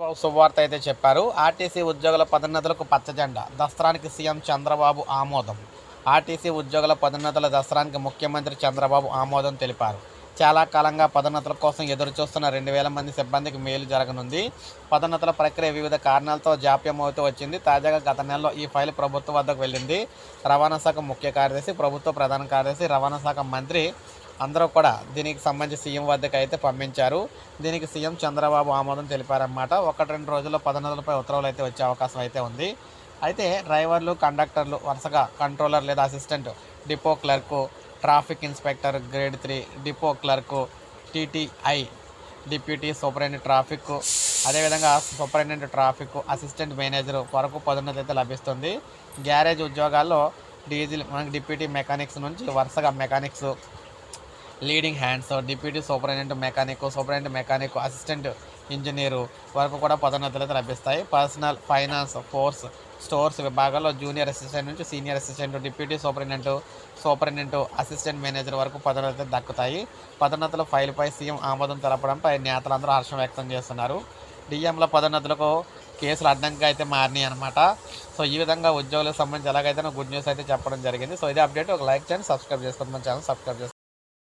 చంద్రబాబు శుభవార్త అయితే చెప్పారు. ఆర్టీసీ ఉద్యోగుల పదోన్నతులకు పచ్చజెండా దసరానికి సీఎం చంద్రబాబు ఆమోదం. ఆర్టీసీ ఉద్యోగుల పదోన్నతుల దసరానికి ముఖ్యమంత్రి చంద్రబాబు ఆమోదం తెలిపారు. చాలా కాలంగా పదోన్నతుల కోసం ఎదురుచూస్తున్న రెండు వేల మంది సిబ్బందికి మేలు జరగనుంది. పదోన్నతుల ప్రక్రియ వివిధ కారణాలతో జాప్యం అవుతూ వచ్చింది. తాజాగా గత నెలలో ఈ ఫైల్ ప్రభుత్వం వద్దకు వెళ్ళింది. రవాణా శాఖ ముఖ్య కార్యదర్శి ప్రభుత్వ ప్రధాన కార్యదర్శి రవాణా శాఖ మంత్రి అందరూ కూడా దీనికి సంబంధించి సీఎం వద్దకు అయితే పంపించారు. దీనికి సీఎం చంద్రబాబు ఆమోదం తెలిపారన్నమాట. ఒకటి రెండు రోజుల్లో పదనదులపై ఉత్తర్వులు అయితే వచ్చే అవకాశం అయితే ఉంది. అయితే డ్రైవర్లు కండక్టర్లు వరుసగా కంట్రోలర్ లేదా assistant depot clerk traffic inspector grade three depot clerk TTI deputy superintendent traffic అదేవిధంగా సూపరింటెండెంట్ ట్రాఫిక్ అసిస్టెంట్ మేనేజర్ వరకు పదోన్నతి అయితే లభిస్తుంది. గ్యారేజ్ ఉద్యోగాల్లో డీజిల్ మనకి డిప్యూటీ మెకానిక్స్ నుంచి వరుసగా mechanics leading hands deputy superintendent mechanic superintendent mechanic assistant engineer వరకు కూడా పదోన్నతులు అయితే లభిస్తాయి. పర్సనల్ ఫైనాన్స్ ఫోర్స్ స్టోర్స్ విభాగాల్లో జూనియర్ అసిస్టెంట్ నుంచి senior assistant deputy superintendent superintendent assistant manager వరకు పదోన్నతులు దక్కుతాయి. పదోన్నతుల ఫైల్పై సీఎం ఆమోదం తెలపడంపై నేతలందరూ హర్షం వ్యక్తం చేస్తున్నారు. డిఎంల పదోన్నతులకు కేసులు అడ్డంగా అయితే మారినాయి అనమాట సో ఈ విధంగా ఉద్యోగులకు సంబంధించి ఎలాగైతే గుడ్ న్యూస్ అయితే చెప్పడం జరిగింది. సో ఇదే అప్డేట్. ఒక లైక్ చేయండి సబ్స్క్రైబ్ చేసుకోండి. మన ఛానల్ సబ్స్క్రైబ్ చేసుకోండి.